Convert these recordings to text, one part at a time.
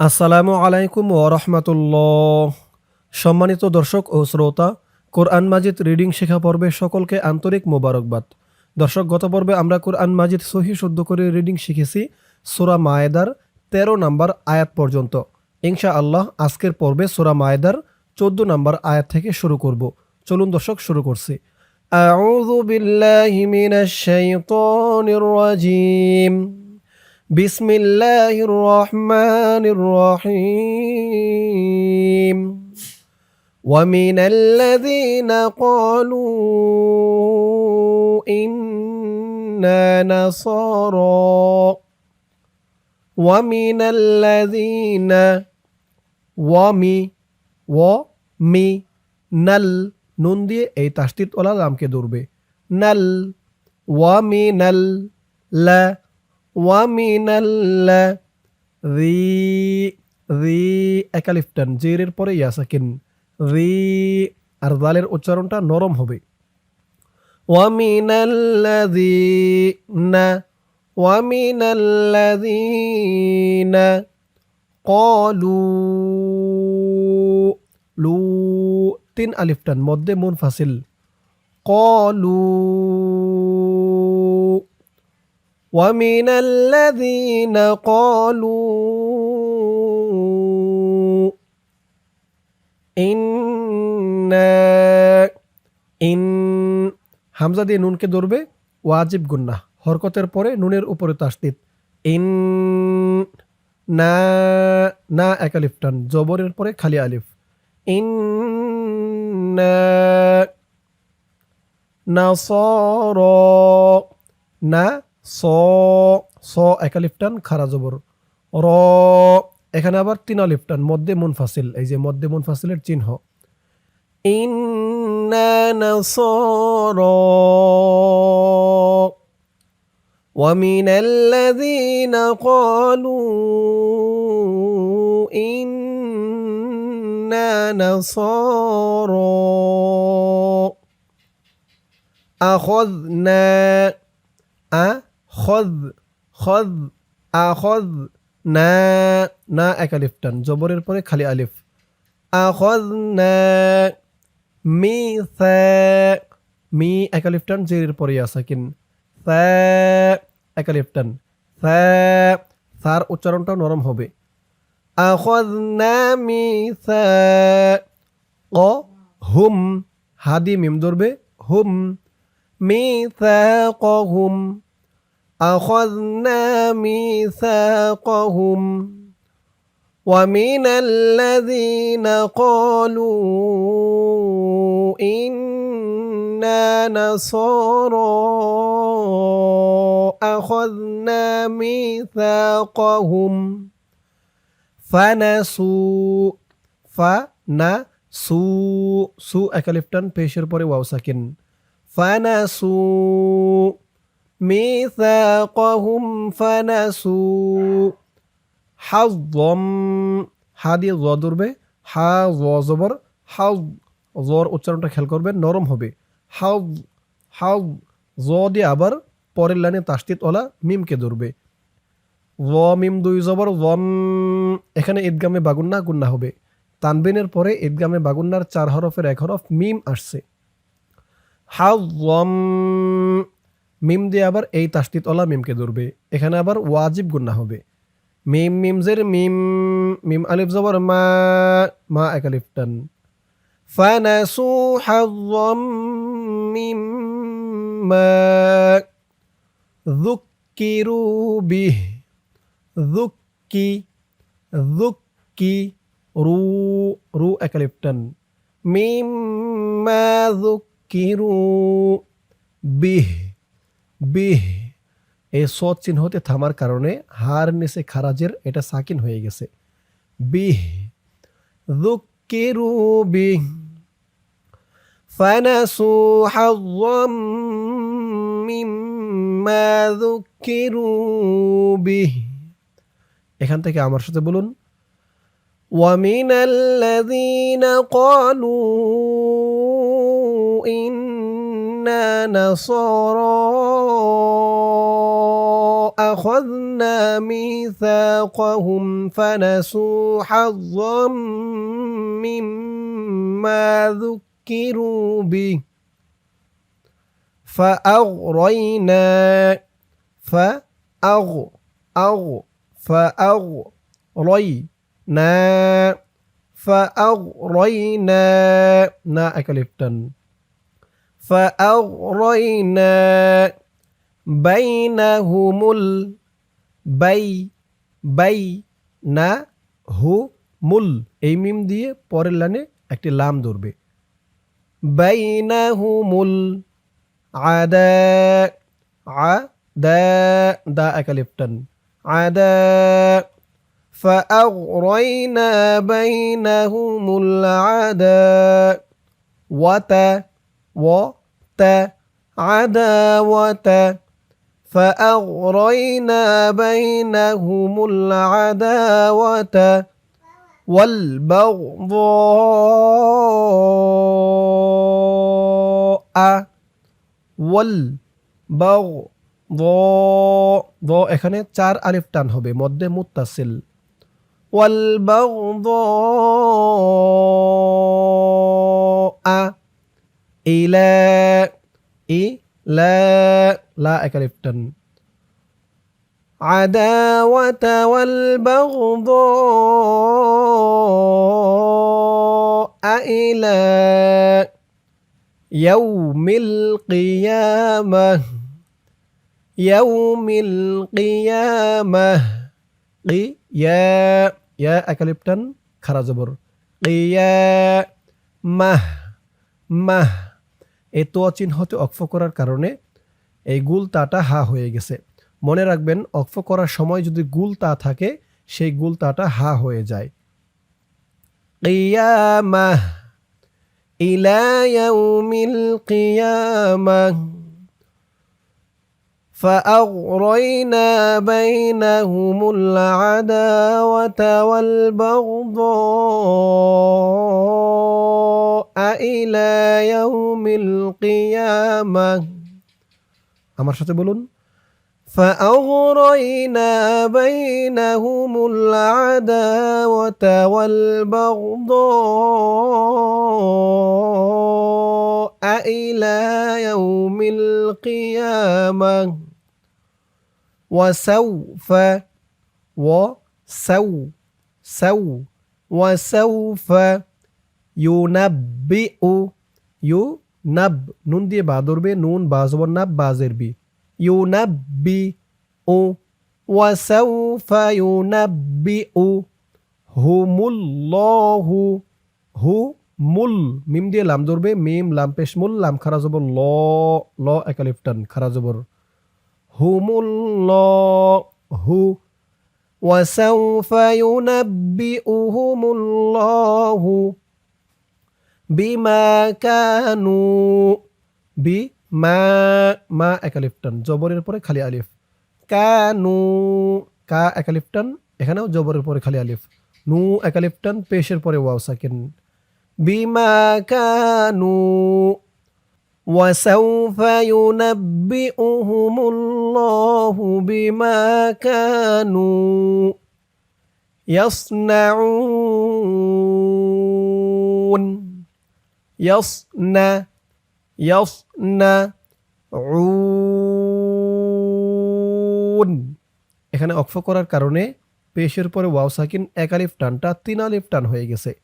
আসসালামু আলাইকুম ওরহমতুল্লাহ সম্মানিত দর্শক ও শ্রোতা কোরআন মাজিদ রিডিং শেখা পর্বে সকলকে আন্তরিক মোবারকবাদ দর্শক গত পর্বে আমরা কোরআন মাজিদ সহি শুদ্ধ করে রিডিং শিখেছি সোরা মায়েদার তেরো নম্বর আয়াত পর্যন্ত ইনশা আল্লাহ আজকের পর্বে সোরা মায়েদার চোদ্দ নম্বর আয়াত থেকে শুরু করব চলুন দর্শক শুরু করছি أعوذ بالله من الشيطان الرجيم بسم الله الرحمن الرحيم ومن الذين قالوا إنا نصارى ومن الذين ওয়ামি ও মি নাল নুন দিয়ে এই তাস্তিত ওলা লামকে ধরবে নাল ওয়ামি নাল লা ওয়ামিনাল রি রি একালিফটান জেরের পরে ইয়া সাকিন রি, আর দালের উচ্চারণটা নরম হবে। ওয়ামিনাল্লাযীনা ওয়ামিনাল্লাযীনা ক্বালু, লু, তিন আলিফটান মধ্যে মুনফাসিল, ক্বালু। ومن الذين قالوا إنا ইন হামজা দিয়ে নুনকে ধরবে ওয়াজিব গুন্না হরকতের পরে নুনের উপরে তাসদিদ ইন না না এক আলিফ টান জবরের পরে খালি আলিফ ইন না সর না স স এক আলিফ টান খারা জবর র এখানে আবার তিন আলিফ টান মধ্যে মুনফাসিল এই যে মধ্যে মুনফাসিলের চিহ্ন إنا نصارى ومن الذين قالوا إنا نصارى أخذنا খদ খদ আখদ না না এক আলিফ টান। জবরের পরে খালি আলিফ। আখদ না, মি মি এক আলিফ টান, জেরের পরে আসাকিন এক আলিফ টান। তার উচ্চারণটা নরম হবে। না, মি ক হুম, হাদি, মিম ধরবে। হুম, মি হুম। أخذنا ميثاقهم ومن الذين قالوا إنا نصارى أخذنا ميثاقهم فنسوا فنسوا سوء. أكلفتن بيشر بري واو ساكن. فنسوا ميثاقهم فنسوا হাজম হা দিয়ে জ ধরবে হা জ জবর হাউ জর উচ্চারণটা খেয়াল করবে নরম হবে হাউ হাউ জ দিয়ে আবার পরের লাইনে তাস্তিত ওলা মিমকে ধরবে জ মিম দুই জবর জম এখানে ঈদগামে বাগুন্না গুন্না হবে তানবিনের পরে ঈদগামে বাগুন্নার চার হরফের এক হরফ মিম আসছে হাউ জম মিম দিয়ে আবার এই তাসনিতওয়ালা মিমকে ধরবে। এখানে আবার ওয়াজিব গুন্না হবে। মিম, মিমজের মিম মিম আলিফ জবর মা মা এক আলিফ টান। ফানাসু হাযম মিম মা যুক্কিরু বিহ। যুক্কি যুক্কি, রু রু এক আলিফ মিম মা যুক্কিরু বিহ। به এই সৎ চিহ্নতে থামার কারণে হার নিচে খারাজের এটা সাকিন হয়ে গেছে বিহ দুঃকিরু বিহ فنسوا حظا مما ذكروا به এখান থেকে আমার সাথে বলুন ومن الذين قالوا إن كنا نصارى أخذنا ميثاقهم فنسوا حظا مما ذكروا به فأغرينا فأغ أغ فأغرينا فأغرينا نا أكلفتن. فأغرينا بينهم البي بي না হু মুল এই মিম দিয়ে পরের লাইনে একটি লাম ধরবে বাইনাহুমুল আদা আ দা দা একালিপ্টন আদা فأغرينا بينهم العداوة وت عداوة فأغرينا بينهم العداوة والبغضاء والبغضاء দ এখানে চার আলিফ টান হবে মধ্যে মুত্তাসিল والبغضاء إلى إلى لا أكلفتن عداوة والبغضاء إلى يوم القيامة. يوم القيامة. قيا يا يا أكلبتن خرزبر قيامة. مه. এই তো চিহ্নতে অক্ফ করার কারণে এই গুল তাটা হা হয়ে গেছে। মনে রাখবেন অক্ফ করার সময় যদি গুল তা থাকে, সেই গুল তাটা হা হয়ে যায়। ইলা ইয়াউমিল কিয়ামাহ। فأغرينا بينهم العداوة والبغضاء إلى يوم القيامة আমার সাথে বলুন فأغرينا بينهم العداوة والبغضاء إلى يوم القيامة. وسوف وسو سو وسوف ينبئ ينب نون دي بعض بي نون بعض نب بازر بي. বি ইউনাব্বি ও ওয়াসাউফা ইউনাব্বিউ হুমুল্লাহু হু মুল মিম দিয়ে লাম ধরবে মিম লাম পেশ মুল লাম খারা জবর ল ল একালিফটান খারা জবর হুমুল্লাহু وسوف ينبئهم الله بما كانوا بما মা একালিফটান জবরের পরে খালি আলিফ কানু কা একালিফটান এখানেও জবরের পরে খালি আলিফ নু একালিফটান পেশের পরে ওয়াও সাকিন বিমা কানু وسوف ينبئهم الله بما كانوا يصنعون يصنع ইয়াফনাউন এখানে অক্ষ করার কারণে পেশের পরে ওয়াও সাকিন এক আলিফ টানটা তিন আলিফ টান হয়ে গেছে।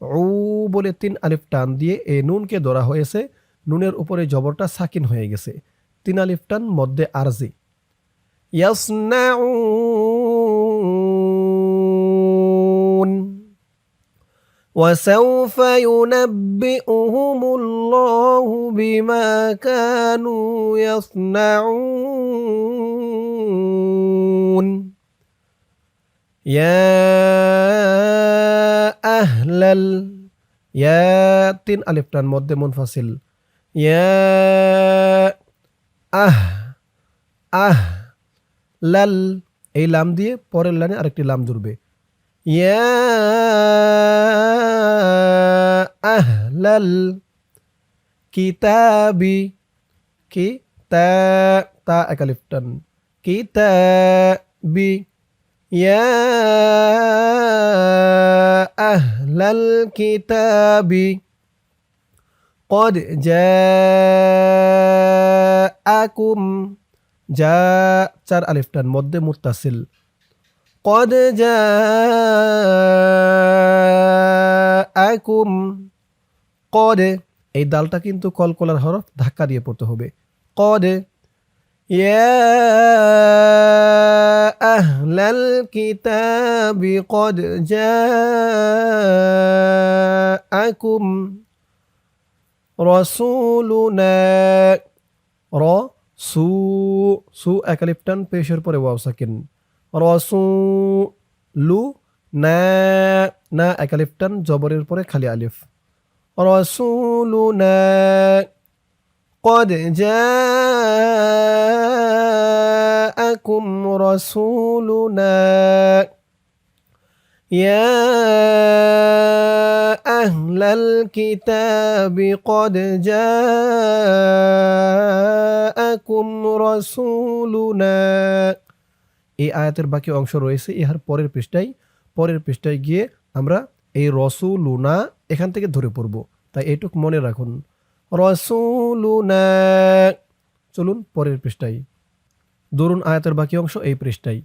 ও বলে তিন আলিফ টান দিয়ে এ নুনকে ধরা হয়েছে। নুনের উপরে জবরটা সাকিন হয়ে গেছে। তিন আলিফ টান মধ্যে আরজি। ইয়াসনাউন। وسوف ينبئهم الله بما كانوا يصنعون يا أهل ال يا তিন আলিফ টান মধ্যে মুনফাসিল ইয়া আহ আহ লাল এই লাম দিয়ে পরের লাইনে আরেকটি লাম জুড়বে ইয়া আহ লাল কিতাবি কি তা তা একালিফ টান কি তা বি ইয়া আহলাল কিতাবি قد جاءكم جاء চার আলিফ টান মধ্যে মুত্তাসিল قد جاءكم قد এই দালটা কিন্তু কলকলার হরফ ধাক্কা দিয়ে পড়তে হবে قد يا أهل الكتاب قد جاءكم রসুলুনা র সু সু একালিপটান পেশের পরে ওয়াও সাকিন রসু লু না না একালিপটান জবরের পরে খালি আলিফ রসুলুনা قد جاءكم رسولنا يا أهل الكتاب قد جاءكم رسولنا এই আয়াতের বাকি অংশ রয়েছে, ইহার পরের পৃষ্ঠায় পরের পৃষ্ঠায় গিয়ে আমরা এই রসুলুনা এখান থেকে ধরে পড়ব। তাই এইটুক মনে রাখুন। রসুলুনা, চলুন পরের পৃষ্ঠায়। দরুন আয়াতের বাকি অংশ এই পৃষ্ঠায়।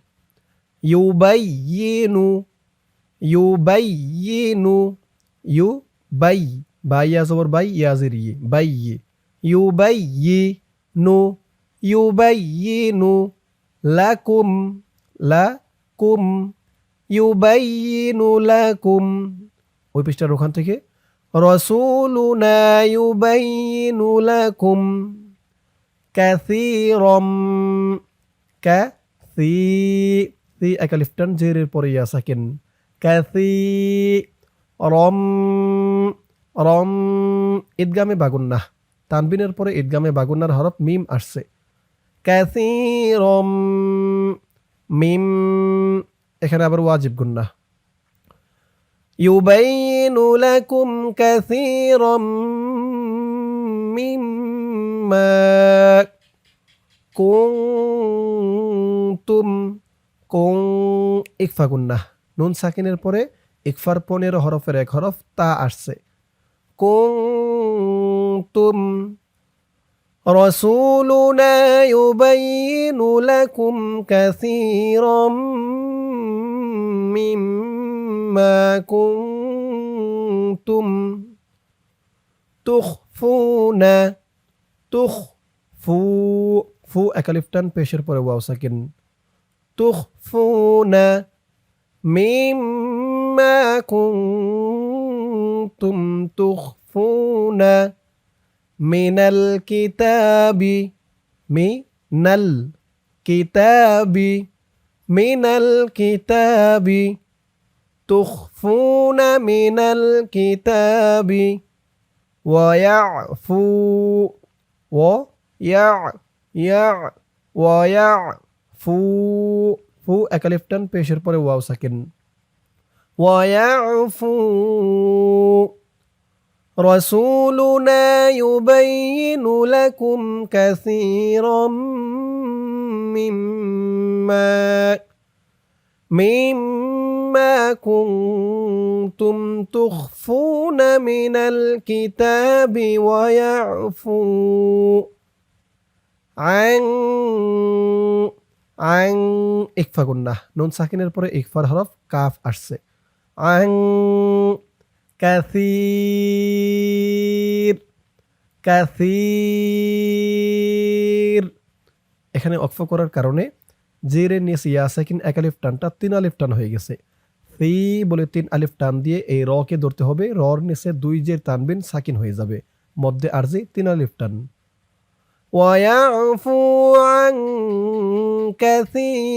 ইউবাই ইয়েনু ইউবাইয়িনু ইউ বাই বাই জবর বাই ইয়াজির ই, বাই ইউবাইয়িনু ইউবাইয়িনু লাকুম লাকুম ইউবাইয়িনু লাকুম ওই পৃষ্ঠার ওখান থেকে, রসুলুনা ইউবাইয়িনু লাকুম কাসীরাম কাসী সি একালিফটান জেরের পরে ইয়া সাকিন ক্যাসি রম রম ঈদগামে বাগুন্না তানবিনের পরে ঈদগামে বাগুন্নার হরফ মিম আসছে। ক্যাসি রম মিম এখানে আবার ওয়াজিব গুন্না يبين لكم كثيرا مما كنتم কুং ইকফা গুন্না নুন সাকিনের পরে ইকফার পনেরো হরফের এক হরফ তা আসছে কুন্তুম رسولنا يبين لكم كثيرا مما كنتم تخفون تخفو فو اكلفتن بيشر پر واو ساكن. تخفون مما كنتم تخفون. من الكتاب من الكتاب من الكتاب تخفون من الكتاب ويعفو ويع يع ويعفو ফু একালিফটান পেশের পরে ওয়াও সাকিন ويعفو رسولنا يبين لكم كثيرا مما مما كنتم تخفون من الكتاب ويعفو عن আং ইকফা গুন্না নুন সাকিনের পরে ইকফার হরফ কাফ আসছে আং কাসির কাসির এখানে অক্ফ করার কারণে জেরে নিয়েছে ইয়া সাকিন এক আলিফ টানটা তিন আলিফ টান হয়ে গেছে সি বলে তিন আলিফ টান দিয়ে এই রকে ধরতে হবে রর নিচে দুই জের টানবেন সাকিন হয়ে যাবে মধ্যে আরজি তিন আলিফ টান ويعفو عن كثير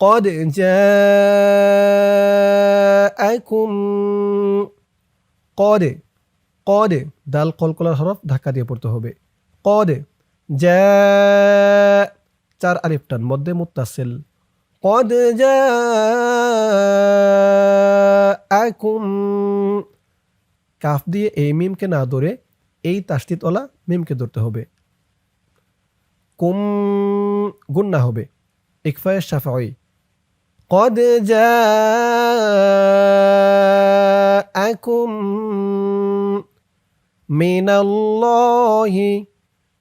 قد جاءكم قد قد দাল কলকলার হরফ ধাক্কা দিয়ে পড়তে হবে قد جاء চার আলিফ টান মধ্যে মুত্তাসিল قد جاءكم কাফ দিয়ে এই মিমকে না ধরে এই তাস্তিতওয়ালা মিমকে ধরতে হবে কুম গুন্না হবে ইকফায় শাফাই قد جاءكم من الله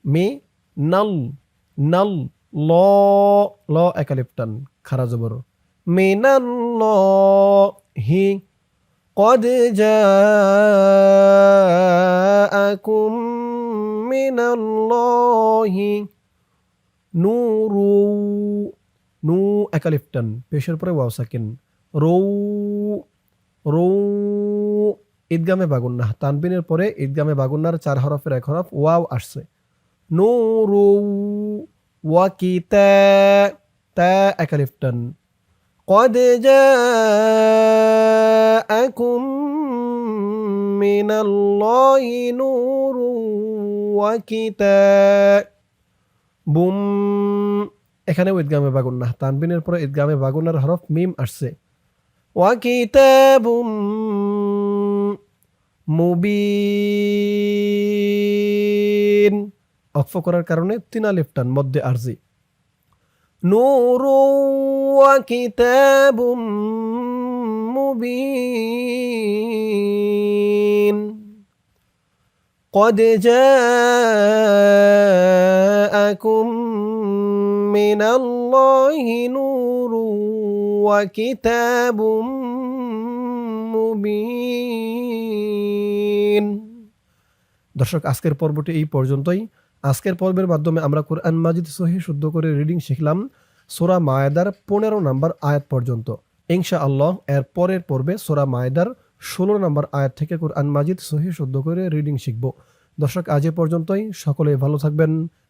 মি নল নল ল ল একালিপ্টান খারা জবর মিনাল্লাহি قد جاءكم من الله نور নু একালিফটান পেশের পরে ওয়াও সাকিন রৌ রৌ ঈদগামে বাগুন্না তানবিনের পরে ঈদগামে বাগুন্নার চার হরফের এক হরফ ওয়াও আসছে নূরু ওয়াকিতা তা একালিফটান قد جاءكم من الله نور وكتاب বুম এখানে ঈদগামে বাগুন্না তানবিনের পরে ঈদগামে বাগুন্নার হরফ মিম আসছে ওয়াকিতাবুম মুবিন অক্ফ করার কারণে তিন আলিফ টান মধ্যে আরজি নূর ওয়াকিতাবুম মুবিন قد جاءكم من الله نور وكتاب মুবিন দর্শক আজকের পর্বটি এই পর্যন্তই আজকের পর্বের মাধ্যমে আমরা কোরআন মাজিদ সহি শুদ্ধ করে রিডিং শিখলাম সোরা মায়েদার পনেরো নম্বর আয়াত পর্যন্ত ইনশা আল্লাহ এর পরের পর্বে সোরা মায়েদার ষোলো নম্বর আয়াত থেকে কোরআন মাজিদ সহি শুদ্ধ করে রিডিং শিখব দর্শক আজ এ পর্যন্তই সকলে ভালো থাকবেন